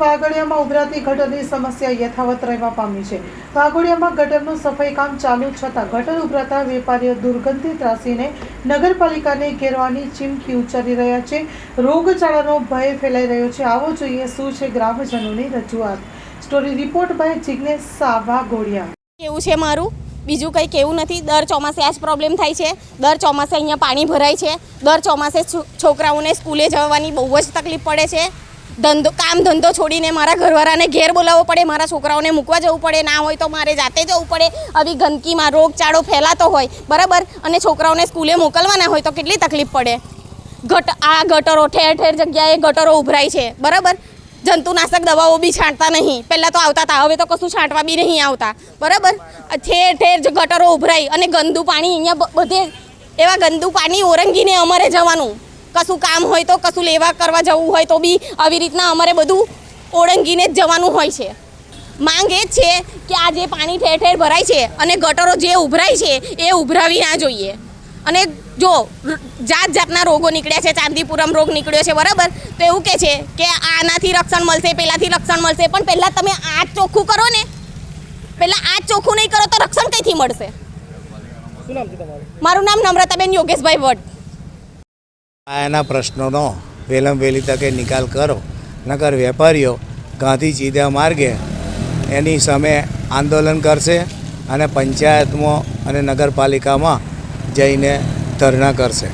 વાઘોડિયામાં ઉભરાતી ગટરની સમસ્યા યથાવત રહેવા પામી છે. વાઘોડિયામાં ગટરનું સફાઈ કામ ચાલુ છતાં ગટર ઉભરાતા વેપારીઓ દુર્ગંધથી ત્રાસીને નગરપાલિકાને ઘેરવાની ચીમકી ઉચ્ચારી રહ્યા છે. રોગચાળાનો ભય ફેલાઈ રહ્યો છે. આવો જોઈએ શું છે ગ્રામજનોની રજૂઆત. Story report by Jignesh Shah Waghodia. કેવું છે મારું? બીજું કંઈ કેવું નથી. દર ચોમાસે આ જ પ્રોબ્લેમ થાય છે. દર ચોમાસે અહીંયા પાણી ભરાય છે. દર ચોમાસે છોકરાઓને સ્કૂલે જવાની બહુ જ તકલીફ પડે છે. ધંધો કામ ધંધો છોડીને મારા ઘરવાળાને ઘેર બોલાવવો પડે, મારા છોકરાઓને મૂકવા જવું પડે, ના હોય તો મારે જાતે જવું પડે. આવી ગંદકીમાં રોગચાળો ફેલાતો હોય, બરાબર? અને છોકરાઓને સ્કૂલે મોકલવાના હોય તો કેટલી તકલીફ પડે? ગટ આ ગટરો, ઠેર ઠેર જગ્યાએ ગટરો ઉભરાય છે, બરાબર? જંતુનાશક દવાઓ બી છાંટતા નહીં. પહેલાં તો આવતા હતા હવે તો કશું છાંટવા બી નહીં આવતા, બરાબર? ઠેર ઠેર ગટરો ઉભરાય અને ગંદુ પાણી અહીંયા બધે એવા ગંદુ પાણી ઓરંગીને અમારે જવાનું. કશું કામ હોય તો કશું લેવા કરવા જવું હોય તો બી આવી રીતના અમારે બધું ઓળંગીને જ જવાનું હોય છે. માંગ એ જ છે કે આ જે પાણી ઠેર ઠેર ભરાય છે અને ગટરો જે ઉભરાય છે એ ઉભરાવી ના જોઈએ. અને જો જાત જાતના રોગો નીકળ્યા છે ચાંદીપુરમ રોગ નીકળ્યો છે બરાબર? તો એવું કે છે કે આનાથી રક્ષણ મળશે પેલાથી રક્ષણ મળશે પણ પહેલાં તમે આ ચોખ્ખું કરો ને. પહેલાં આ ચોખ્ખું નહીં કરો તો રક્ષણ કઈથી મળશે? મારું નામ નમ્રતાબેન યોગેશભાઈ આ એના પ્રશ્નોનો વહેલમ વહેલી તકે નિકાલ કરો. નકર વેપારીઓ ગાંધી ચીધા માર્ગે એની સામે આંદોલન કરશે અને પંચાયતમાં અને નગરપાલિકામાં જઈને ધરણા કરશે.